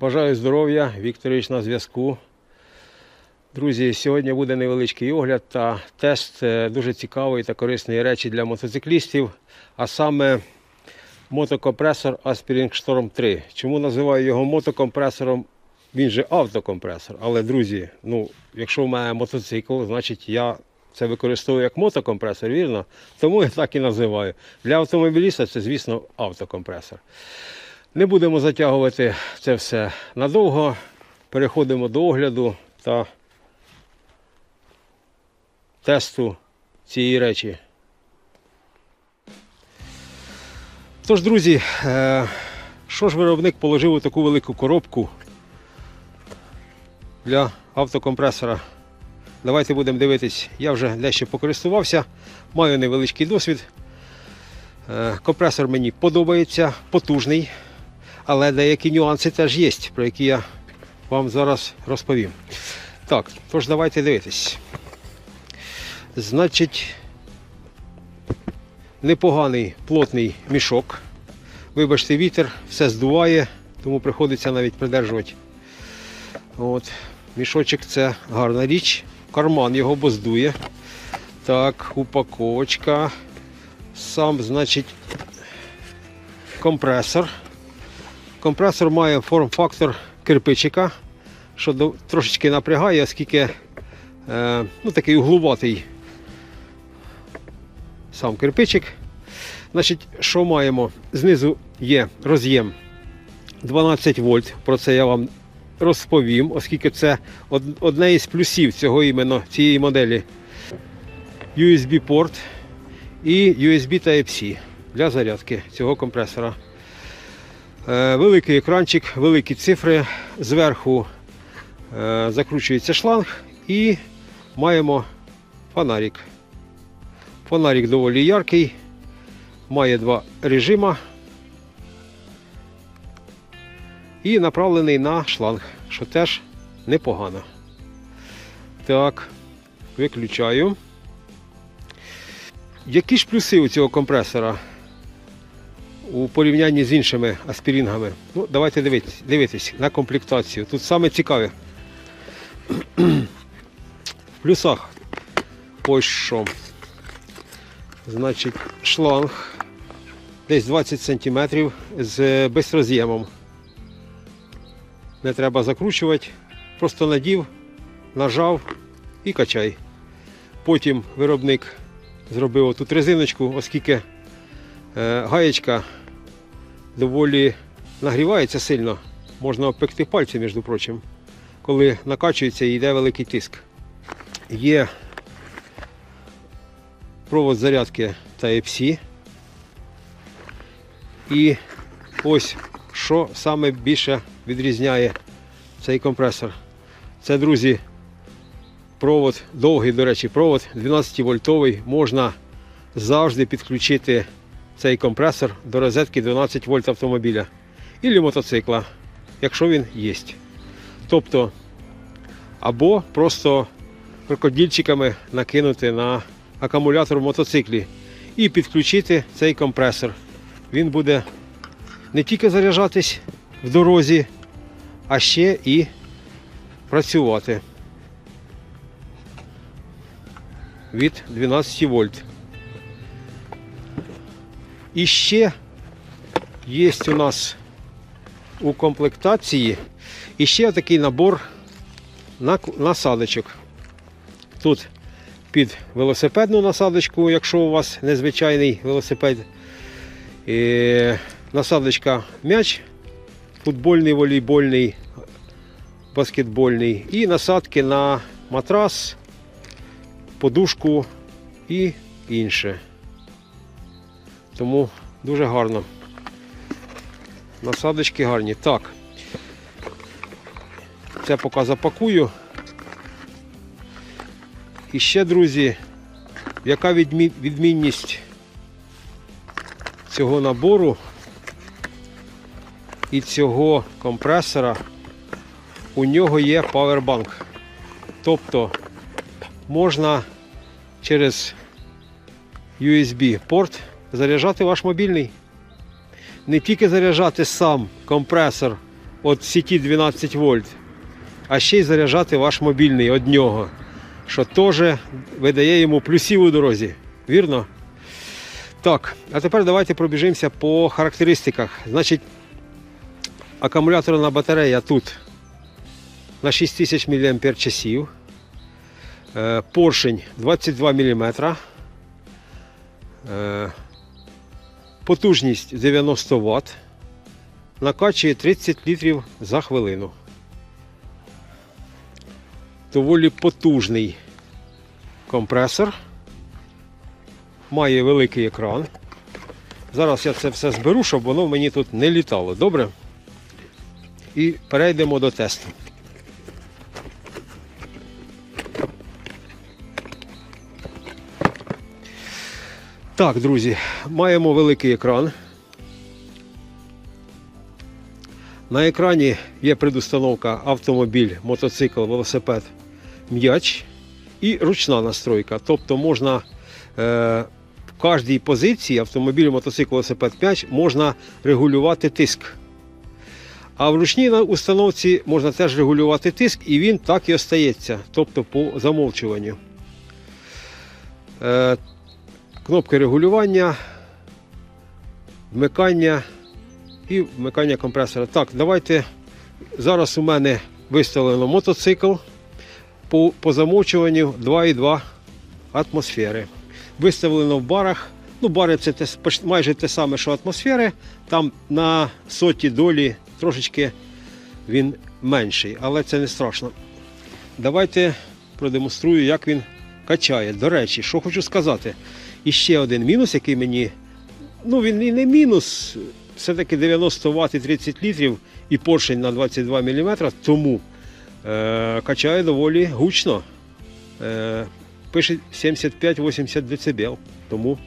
Бажаю здоров'я, Вікторович на зв'язку. Друзі, сьогодні буде невеличкий огляд та тест е, дуже цікавої та корисної речі для мотоциклістів, а саме мотокомпресор Aspiring Storm 3. Чому називаю його мотокомпресором? Він же автокомпресор. Але, друзі, ну, якщо в мене мотоцикл, значить я це використовую як мотокомпресор, вірно? Тому я так і називаю. Для автомобіліста це, звісно, автокомпресор. Не будемо затягувати це все надовго. Переходимо до огляду та тесту цієї речі. Тож, друзі, е, що ж виробник положив у таку велику коробку для автокомпресора? Давайте будемо дивитись. Я вже дещо покористувався, маю невеличкий досвід. Е, Компресор мені подобається, потужний, але деякі нюанси теж є, про які я вам зараз розповім. Так, тож давайте дивитись. Значить, непоганий плотний мішок. Вибачте, вітер, все здуває, тому приходиться навіть придержувати. От. Мішочок це гарна річ. Карман його боздує. Так, упаковочка. Сам, значить, компресор. Компресор має форм-фактор кирпичика, що трошечки напрягає, оскільки е, ну, такий углуватий сам кирпичик. Значить, що маємо? Знизу є роз'єм 12 вольт. Про це я вам розповім, оскільки це одне із плюсів цього іменно цієї моделі. USB-порт і USB Type-C для зарядки цього компресора. Е, Великий екранчик, великі цифри. Зверху е, закручується шланг і маємо фонарик. Фонарик доволі яркий, має два режима і направлений на шланг, що теж непогано. Так, виключаю. Які ж плюси у цього компресора у порівнянні з іншими аспірінгами? Ну, давайте дивитись, дивитись на комплектацію. Тут саме цікаве. В плюсах ось що. Значить, шланг десь 20 см з безроз'ємом. Не треба закручувати, просто надів, нажав і качай. Потім виробник зробив тут резиночку, оскільки гаєчка доволі нагрівається сильно. Можна обпекти пальці, між прочим, коли накачується і йде великий тиск. Є провод зарядки Type-C. І ось що саме більше відрізняє цей компресор. Це, друзі, провод, довгий, до речі, провод 12 вольтовий. Можна завжди підключити цей компресор до розетки 12 вольт автомобіля і мотоцикла, якщо він є. Тобто, або просто крокодильчиками накинути на акумулятор в мотоциклі і підключити цей компресор. Він буде не тільки заряджатись в дорозі, а ще і працювати від 12 вольт. І ще є у нас у комплектації і ще такий набор насадочок. Тут під велосипедну насадочку, якщо у вас незвичайний велосипед. І насадочка м'яч, футбольний, волейбольний, баскетбольний. І насадки на матрас, подушку і інше. Тому дуже гарно. Насадочки гарні. Так. Це поки запакую. І ще, друзі, яка відмінність цього набору і цього компресора? У нього є павербанк. Тобто можна через USB порт заряджати ваш мобільний. Не тільки заряджати сам компресор від сіті 12 вольт, а ще й заряджати ваш мобільний від нього, що теж видає йому плюсів у дорозі. Вірно? Так, а тепер давайте пробіжимося по характеристиках. Значить, акумуляторна батарея тут на 6000 мАч. Е, Поршень 22 мм. Потужність 90 Вт. Накачує 30 літрів за хвилину. Доволі потужний компресор. Має великий екран. Зараз я це все зберу, щоб воно мені тут не літало. Добре? І перейдемо до тесту. Так, друзі, маємо великий екран. На екрані є предустановка автомобіль, мотоцикл, велосипед, м'яч і ручна настройка. Тобто можна е, в кожній позиції автомобіль, мотоцикл, велосипед, м'яч можна регулювати тиск. А в ручній установці можна теж регулювати тиск, і він так і остається, тобто по замовчуванню. Е, кнопки регулювання, вмикання і вмикання компресора. Так, давайте. Зараз у мене виставлено мотоцикл по, по замовчуванню 2,2 атмосфери. Виставлено в барах. Ну, бари це те, майже те саме, що атмосфери. Там на соті долі трошечки він менший, але це не страшно. Давайте продемонструю, як він качає. До речі, що хочу сказати. І ще один мінус, який мені. Ну, він і не мінус, все-таки 90 Вт і 30 літрів і поршень на 22 мм, тому е, качає доволі гучно. Е, пише 75-80 дБ. Тому,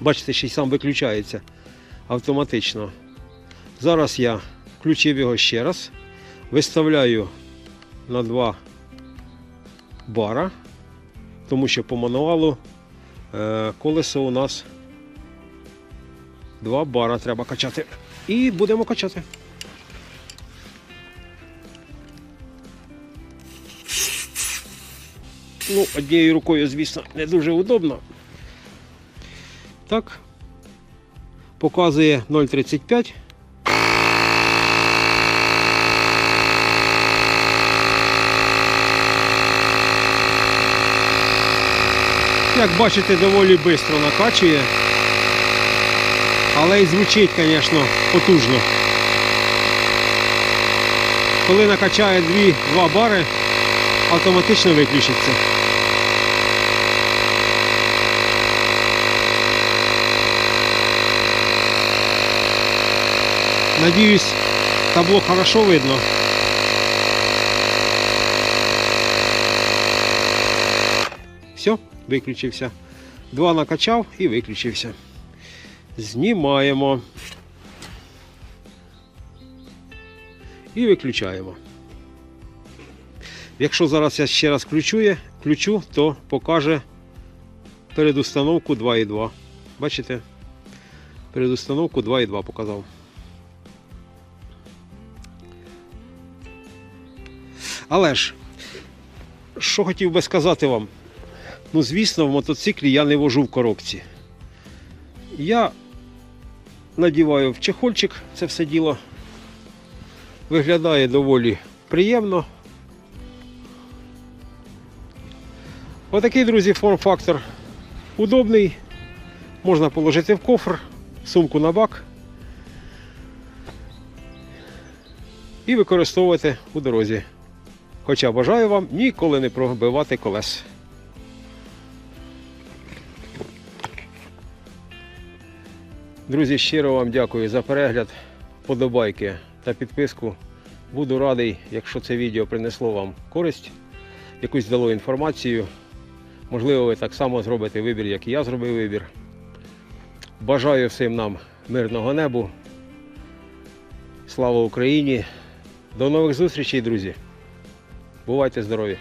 бачите, ще й сам виключається автоматично. Зараз я включив його ще раз, виставляю на 2 бара, тому що по мануалу колесо у нас 2 бара треба качати. І будемо качати. Ну, однією рукою, звісно, не дуже удобно. Так. Показує 0,35. Як бачите, доволі швидко накачує. Але і звучить, звісно, потужно. Коли накачає 2-2 бари, автоматично виключиться. Надіюсь, табло хорошо видно. Все, виключився. Два накачав і виключився. Знімаємо. І виключаємо. Якщо зараз я ще раз включу, включу то покаже передустановку 2.2. Бачите? Передустановку 2.2 показав. Але ж, що хотів би сказати вам? Ну, звісно, в мотоциклі я не вожу в коробці. Я надіваю в чехольчик це все діло. Виглядає доволі приємно. Отакий, друзі, форм-фактор удобний. Можна положити в кофр, сумку на бак і використовувати у дорозі. Хоча бажаю вам ніколи не пробивати колес. Друзі, щиро вам дякую за перегляд, подобайки та підписку. Буду радий, якщо це відео принесло вам користь, якусь дало інформацію. Можливо, ви так само зробите вибір, як і я зробив вибір. Бажаю всім нам мирного небу. Слава Україні! До нових зустрічей, друзі! Бувайте здорові!